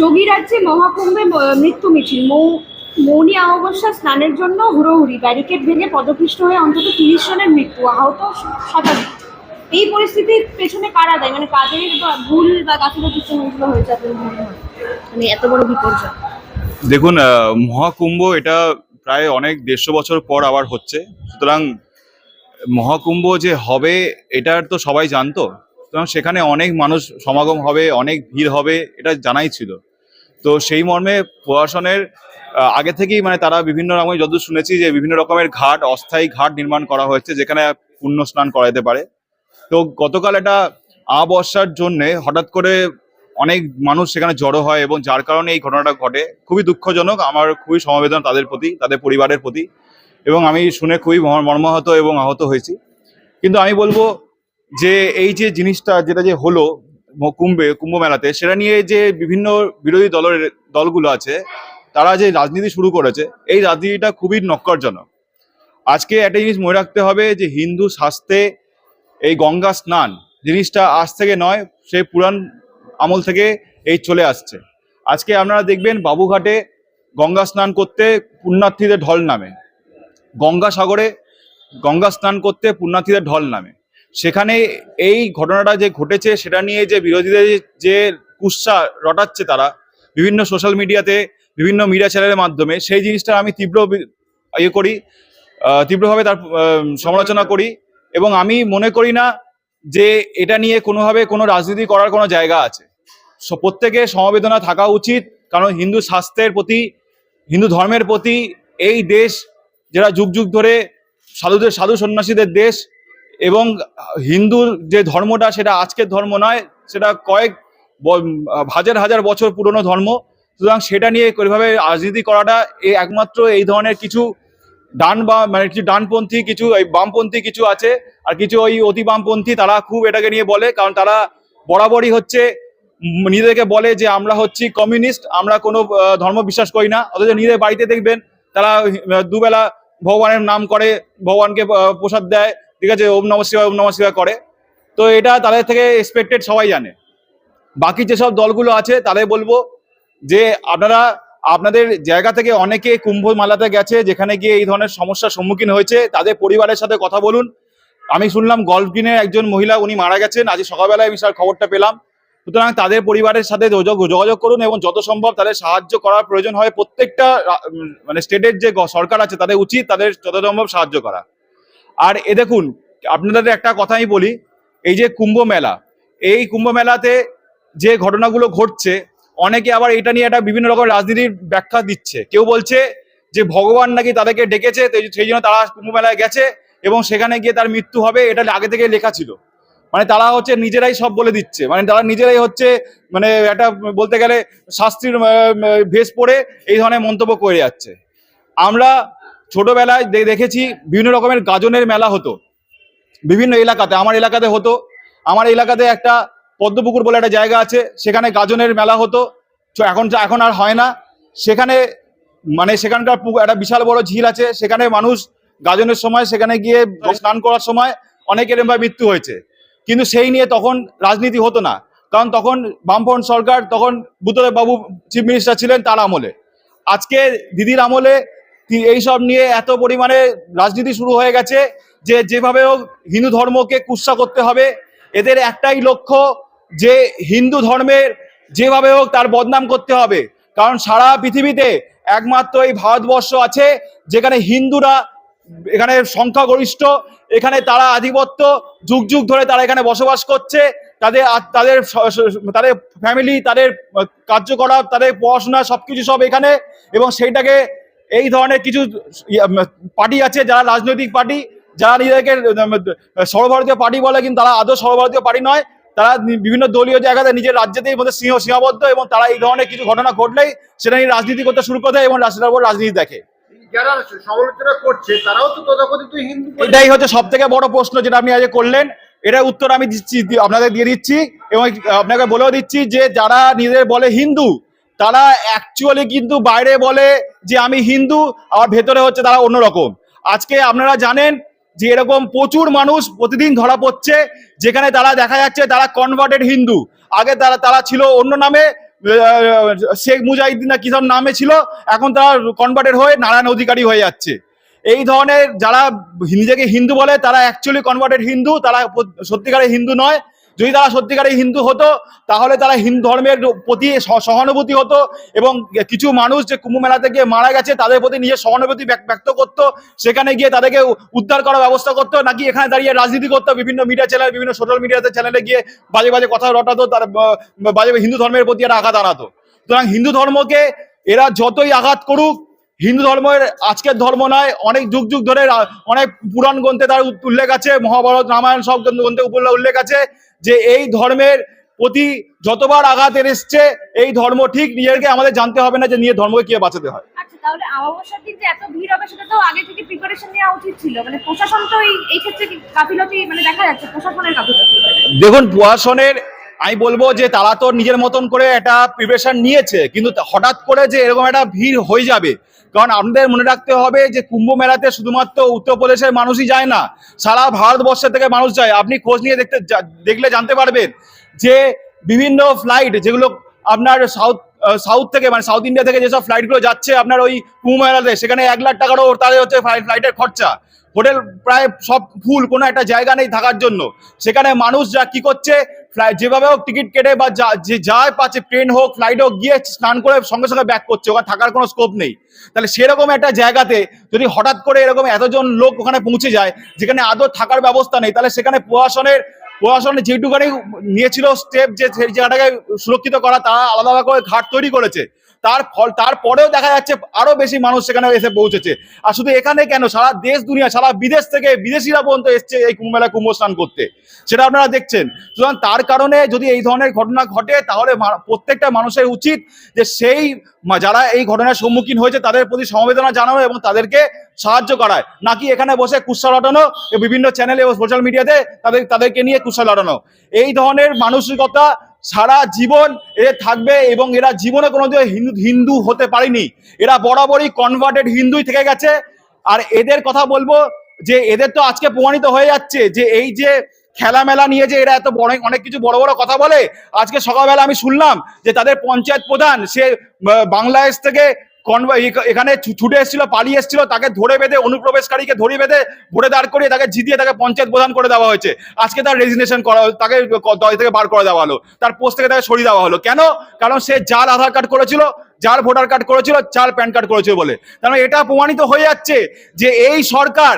যোগী রাজ্যে মহাকুম্ভে মৃত্যু মিছিল। মৌ, মৌনী অমাবস্যা স্নানের জন্য হুড়োহুড়ি, ব্যারিকেড ভেঙে পদপিষ্ট হয়ে অন্তত তিরিশ জনের মৃত্যু, আহত শতাধিক। এই পরিস্থিতির পেছনে কারা দেয়? মানে কাদের ভুল বা গাফিলতির জন্য এগুলো হয়েছে মানে এত বড় বিপর্যয়। দেখুন মহাকুম্ভ এটা প্রায় অনেক দেড়শো বছর পর আবার হচ্ছে। সুতরাং, মহাকুম্ভ যে হবে, এটার তো সবাই জানতো। সুতরাং সেখানে অনেক মানুষ সমাগম হবে, অনেক ভিড় হবে, এটা জানাই ছিল। তো সেই মর্মে প্রশাসনের আগে থেকেই মানে তারা বিভিন্ন রকম যত শুনেছি যে বিভিন্ন রকমের ঘাট, অস্থায়ী ঘাট নির্মাণ করা হয়েছে যেখানে পুণ্য স্নান করাতে পারে। তো গতকাল এটা আবর্ষার জন্যে হঠাৎ করে অনেক মানুষ সেখানে জড়ো হয় এবং যার কারণে এই ঘটনাটা ঘটে। খুবই দুঃখজনক, আমার খুবই সমবেদনা তাদের প্রতি, তাদের পরিবারের প্রতি এবং আমি শুনে খুবই মর্মাহত এবং আহত হয়েছি। কিন্তু আমি বলব যে এই যে জিনিসটা, যেটা যে হলো কুম্ভে কুম্ভ মেলাতে সেটা নিয়ে যে বিভিন্ন বিরোধী দলের দলগুলো আছে, তারা যে রাজনীতি শুরু করেছে, এই রাজনীতিটা খুবই নক্করজনক। আজকে একটা জিনিস মনে রাখতে হবে যে হিন্দু শাস্ত্রে এই গঙ্গা স্নান জিনিসটা আজ থেকে নয়, সে পুরাণ আমল থেকে এই চলে আসছে। আজকে আপনারা দেখবেন বাবুঘাটে গঙ্গা স্নান করতে পুণ্যার্থীদের ঢল নামে। গঙ্গা সাগরে গঙ্গা স্নান করতে পুণ্যার্থীদের ঢল নামে। সেখানে এই ঘটনাটা যে ঘটেছে, সেটা নিয়ে যে বিরোধীদের যে কুৎসা রটাচ্ছে তারা, বিভিন্ন সোশ্যাল মিডিয়াতে, বিভিন্ন মিডিয়া চ্যানেলের মাধ্যমে, সেই জিনিসটা আমি তীব্র ইয়ে করি তীব্রভাবে তার সমালোচনা করি এবং আমি মনে করি না যে এটা নিয়ে কোনোভাবে কোনো রাজনীতি করার কোনো জায়গা আছে। প্রত্যেকের সমবেদনা থাকা উচিত, কারণ হিন্দু শাস্ত্রের প্রতি, হিন্দু ধর্মের প্রতি এই দেশ, যারা যুগ যুগ ধরে সাধুদের, সাধু সন্ন্যাসীদের দেশ এবং হিন্দুর যে ধর্মটা, সেটা আজকের ধর্ম নয়, সেটা কয়েক হাজার হাজার বছর পুরনো ধর্ম। সুতরাং সেটা নিয়ে ওইভাবে রাজনীতি করাটা এই একমাত্র এই ধরনের কিছু ডান বা মানে কিছু ডানপন্থী, কিছু এই বামপন্থী কিছু আছে, আর কিছু ওই অতি বামপন্থী, তারা খুব এটাকে নিয়ে বলে, কারণ তারা বরাবরই হচ্ছে নিজেদেরকে বলে যে আমরা হচ্ছি কমিউনিস্ট, আমরা কোনো ধর্ম বিশ্বাস করি না। অথচ নিজেদের বাড়িতে দেখবেন, তারা দুবেলা ভগবানের নাম করে, ভগবানকে প্রসাদ দেয় ঠিক আছে, ওম নম শিবায়, ওম নম শিবায় করে। তো এটা তাদের থেকে এক্সপেক্টেড সবাই জানে। বাকি যেসব দলগুলো আছে, তাদের বলব যে আপনারা, আপনাদের জায়গা থেকে অনেকে কুম্ভ মালাতে গেছে, যেখানে গিয়ে এই ধরনের সমস্যার সম্মুখীন হয়েছে। তাদের পরিবারের সাথে কথা বলুন। আমি শুনলাম গল্ফ গ্রিনের একজন মহিলা, উনি মারা গেছেন। আজ সকালবেলায় আমি স্যার খবরটা পেলাম। সুতরাং তাদের পরিবারের সাথে যোগাযোগ যোগাযোগ করুন এবং যত সম্ভব তাদের সাহায্য করার প্রয়োজন হয়। প্রত্যেকটা মানে স্টেটের যে সরকার আছে, তাদের উচিত তাদের যত সম্ভব সাহায্য করা। আর এ দেখুন, আপনাদের একটা কথা আমি বলি, এই যে কুম্ভ মেলা, এই কুম্ভ মেলাতে যে ঘটনাগুলো ঘটছে, অনেকে আবার এটা নিয়ে একটা বিভিন্ন রকম রাজনীতির ব্যাখ্যা দিচ্ছে। কেউ বলছে যে ভগবান নাকি তাদেরকে ডেকেছে সেই জন্য তারা কুম্ভ মেলায় গেছে এবং সেখানে গিয়ে তার মৃত্যু হবে, এটা আগে থেকে লেখা ছিল। মানে তারা হচ্ছে নিজেরাই সব বলে দিচ্ছে। মানে তারা নিজেরাই হচ্ছে মানে একটা বলতে গেলে শাস্ত্রীর ভেষ পড়ে এই ধরনের মন্তব্য করে যাচ্ছে। আমরা ছোটবেলায় দেখেছি বিভিন্ন রকমের গাজনের মেলা হতো। বিভিন্ন এলাকাতে, আমার এলাকাতে হতো। আমার এলাকাতে একটা পদ্মপুকুর বলে একটা জায়গা আছে, সেখানে গাজনের মেলা হতো। এখন এখন আর হয় না। সেখানে মানে সেখানকার একটা বিশাল বড় ঝিল আছে। সেখানে মানুষ গাজনের সময়, সেখানে গিয়ে স্নান করার সময় অনেকের এরমভাবে মৃত্যু হয়েছে। কিন্তু সেই নিয়ে তখন রাজনীতি হতো না। কারণ তখন বামফ্রন্ট সরকার, তখন বুদ্ধদেব বাবু চিফ মিনিস্টার ছিলেন তার আমলে। আজকে দিদির আমলে এইসব নিয়ে এত পরিমাণে রাজনীতি শুরু হয়ে গেছে যে যেভাবে হোক হিন্দু ধর্মকে কুৎসা করতে হবে। এদের একটাই লক্ষ্য যে হিন্দু ধর্মের যেভাবে হোক তার বদনাম করতে হবে। কারণ সারা পৃথিবীতে একমাত্র এই ভারতবর্ষ আছে যেখানে হিন্দুরা এখানে সংখ্যাগরিষ্ঠ, এখানে তারা আধিপত্য, যুগ যুগ ধরে তারা এখানে বসবাস করছে। তাদের তাদের তাদের ফ্যামিলি তাদের কার্যকলাপ, তাদের পড়াশোনা সবকিছু সব এখানে এবং সেইটাকে এই ধরনের কিছু পার্টি আছে যারা রাজনৈতিক পার্টি যারা নিজেদেরকে সর্বভারতীয় পার্টি বলে কিন্তু তারা আদৌ সর্বভারতীয় পার্টি নয়। তারা বিভিন্ন দলীয় জায়গাতে নিজের রাজ্যতেই মধ্যে সিংহ সীমাবদ্ধ এবং তারা এই ধরনের কিছু ঘটনা ঘটলেই সেটা নিয়ে রাজনীতি করতে শুরু করে দেয় এবং রাজনীতির উপর রাজনীতি দেখে। যারা সমালোচনা করছে তারাও তো তথাকথিত হিন্দু এটাই হচ্ছে সব থেকে বড় প্রশ্ন যেটা আপনি আজ করলেন। এটার উত্তর আমি দিচ্ছি আপনাদের দিয়ে দিচ্ছি এবং আপনাকে বলেও দিচ্ছি যে যারা নিজেদের বলে হিন্দু তারা অ্যাকচুয়ালি কিন্তু বাইরে বলে যে আমি হিন্দু, আর ভেতরে হচ্ছে তারা অন্যরকম। আজকে আপনারা জানেন যে এরকম প্রচুর মানুষ প্রতিদিন ধরা পড়ছে, যেখানে তারা দেখা যাচ্ছে তারা কনভার্টেড হিন্দু। আগে তারা তারা ছিল অন্য নামে শেখ মুজাহিদ্দিন না কি সব নামে ছিল, এখন তারা কনভার্টেড হয়ে নারায়ণ অধিকারী হয়ে যাচ্ছে। এই ধরনের যারা নিজেকে হিন্দু বলে, তারা অ্যাকচুয়ালি কনভার্টেড হিন্দু, তারা সত্যিকারের হিন্দু নয়। যদি তারা সত্যিকারে হিন্দু হতো, তাহলে তারা হিন্দু ধর্মের প্রতি সহানুভূতি হতো এবং কিছু মানুষ যে কুম্ভ মেলাতে গিয়ে মারা গেছে, তাদের প্রতি নিজের সহানুভূতি ব্যক- ব্যক্ত করতো, সেখানে গিয়ে তাদেরকে উদ্ধার করার ব্যবস্থা করতো, নাকি এখানে দাঁড়িয়ে রাজনীতি করতো, বিভিন্ন মিডিয়া চ্যানেল বিভিন্ন সোশ্যাল মিডিয়াতে চ্যানেলে গিয়ে বাজে বাজে কথা রটাতো, তার বাজে হিন্দু ধর্মের প্রতি একটা আঘাত আনাতো সুতরাং হিন্দু ধর্মকে এরা যতই আঘাত করুক, হিন্দু ধর্মের আজকের ধর্ম নয়, অনেক যুগ যুগ ধরে অনেক পুরাণ গ্রন্থে তার উল্লেখ আছে, মহাভারত, রামায়ণ সব গ্রন্থ- উল্লেখ আছে। যে এই ধর্মের প্রতি যতবার আঘাত এসছে এই ধর্ম ঠিক নিজেকে আমাদের জানতে হবে না যে নিয়ে ধর্মকে কীভাবে বাঁচাতে হয়। আচ্ছা তাহলে অমাবস্যার দিন যে এত ভিড় হবে সেটা তো আগে থেকে প্রিপারেশন নেওয়া উচিত ছিল। মানে প্রশাসন তো এই এই ক্ষেত্রে গাফিলতি মানে দেখা যাচ্ছে প্রশাসনের গাফিলতি। দেখুন প্রশাসনের আমি বলব যে তারা তো নিজের মতন করে একটা প্রিপারেশন নিয়েছে কিন্তু হঠাৎ করে যে এরকম একটা ভিড় হয়ে যাবে কারণ আমাদের মনে রাখতে হবে যে কুম্ভ মেলাতে শুধুমাত্র উত্তরপ্রদেশের মানুষই যায় না, সারা ভারতবর্ষ থেকে মানুষ যায়। আপনি খোঁজ নিয়ে দেখতে দেখলে জানতে পারবেন যে বিভিন্ন ফ্লাইট যেগুলো আপনার সাউথ সাউথ থেকে মানে সাউথ ইন্ডিয়া থেকে যেসব ফ্লাইটগুলো যাচ্ছে আপনার ওই কুম্ভ মেলাতে, সেখানে এক লাখ টাকারও তাদের হচ্ছে ফ্লাইটের খরচা। হোটেল প্রায় সব ফুল, কোনো একটা জায়গা নেই থাকার জন্য। সেখানে মানুষ যা কি করছে ফ্লাই যেভাবে হোক টিকিট কেটে বা যা যে যায় পাচ্ছে ট্রেন হোক ফ্লাইট হোক, গিয়ে স্নান করে সঙ্গে সঙ্গে ব্যাক করছে, ওখানে থাকার কোনো স্কোপ নেই। তাহলে সেরকম একটা জায়গাতে যদি হঠাৎ করে এরকম এতজন লোক ওখানে পৌঁছে যায়, যেখানে আদৌ থাকার ব্যবস্থা নেই, তাহলে সেখানে প্রশাসনের প্রশাসনের যেটুকানি নিয়েছিল স্টেপ যে সেই জায়গাটাকে সুরক্ষিত করা, তারা আলাদা করে ঘাট তৈরি করেছে। তার ফল, তারপরেও দেখা যাচ্ছে আরও বেশি মানুষ সেখানে এসে পৌঁছেছে। আর শুধু এখানে কেন, সারা দেশ দুনিয়া, সারা বিদেশ থেকে বিদেশিরা পর্যন্ত এসছে এই কুম্ভ মেলায় কুম্ভ স্নান করতে। সেটা আপনারা দেখছেন। সুতরাং তার কারণে যদি এই ধরনের ঘটনা ঘটে, তাহলে প্রত্যেকটা মানুষের উচিত যে সেই যারা এই ঘটনার সম্মুখীন হয়েছে, তাদের প্রতি সমবেদনা জানানো এবং তাদেরকে সাহায্য করায়। নাকি এখানে বসে কুৎসা লটানো বিভিন্ন চ্যানেলে ও সোশ্যাল মিডিয়াতে তাদের, তাদেরকে নিয়ে কুৎসা লটানো? এই ধরনের মানসিকতা সারা জীবন এদের থাকবে এবং এরা জীবনে কোনোদিন হিন্দু হিন্দু হতে পারেনি। এরা বরাবরই কনভার্টেড হিন্দুই থেকে গেছে। আর এদের কথা বলব যে, এদের তো আজকে প্রমাণিত হয়ে যাচ্ছে যে, এই যে খেলা মেলা নিয়ে যে এরা এত বড়, অনেক কিছু বড় বড় কথা বলে, আজকে সকালবেলা আমি শুনলাম যে তাদের পঞ্চায়েত প্রধান, সে বাংলাদেশ থেকে এখানে ছুটে এসেছিল, পালিয়ে এসেছিল, তাকে ধরে বেঁধে, অনুপ্রবেশকারীকে ধরে বেঁধে ভোটে দাঁড় করিয়ে তাকে জিতিয়ে তাকে পঞ্চায়েত প্রধান করে দেওয়া হয়েছে। আজকে তার রেজিগনেশন করা তাকে দল থেকে বার করে দেওয়া হলো। তার পোস্ট থেকে তাকে সরিয়ে দেওয়া হলো। কেন? কারণ সে যার আধার কার্ড করেছিল, যার ভোটার কার্ড করেছিল যার প্যান কার্ড করেছিল বলে। তার মানে এটা প্রমাণিত হয়ে যাচ্ছে যে এই সরকার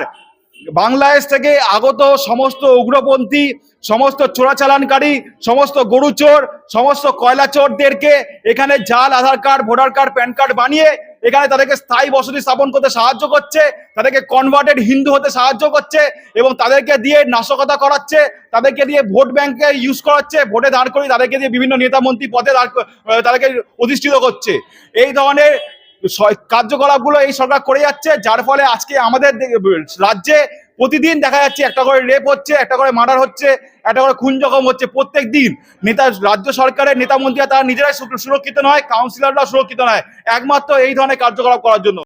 বাংলাদেশ থেকে আগত সমস্ত উগ্রপন্থী, সমস্ত চোরাচালানকারী, সমস্ত গরু চোর, সমস্ত কয়লা চোরদেরকে এখানে জাল, Aadhaar card, voter card, PAN card বানিয়ে এখানে তাদেরকে স্থায়ী বসতি স্থাপন করতে সাহায্য করছে, তাদেরকে কনভার্টেড হিন্দু হতে সাহায্য করছে এবং তাদেরকে দিয়ে নাশকতা করাচ্ছে, তাদেরকে দিয়ে ভোট ব্যাংকে ইউজ করাচ্ছে, ভোটে দাঁড় করিয়ে তাদেরকে দিয়ে বিভিন্ন নেতা মন্ত্রী পদে দাঁড় তাদেরকে অধিষ্ঠিত করছে। এই ধরনের কার্যকলাপগুলো এই সরকার করে যাচ্ছে, যার ফলে আজকে আমাদের রাজ্যে প্রতিদিন দেখা যাচ্ছে একটা করে রেপ হচ্ছে, একটা করে মার্ডার হচ্ছে, একটা করে খুন জখম হচ্ছে প্রত্যেক দিন। নেতা, রাজ্য সরকারের নেতা মন্ত্রীরা তারা নিজেরাই সুরক্ষিত নয় কাউন্সিলররা সুরক্ষিত নয়, একমাত্র এই ধরনের কার্যকলাপ করার জন্য।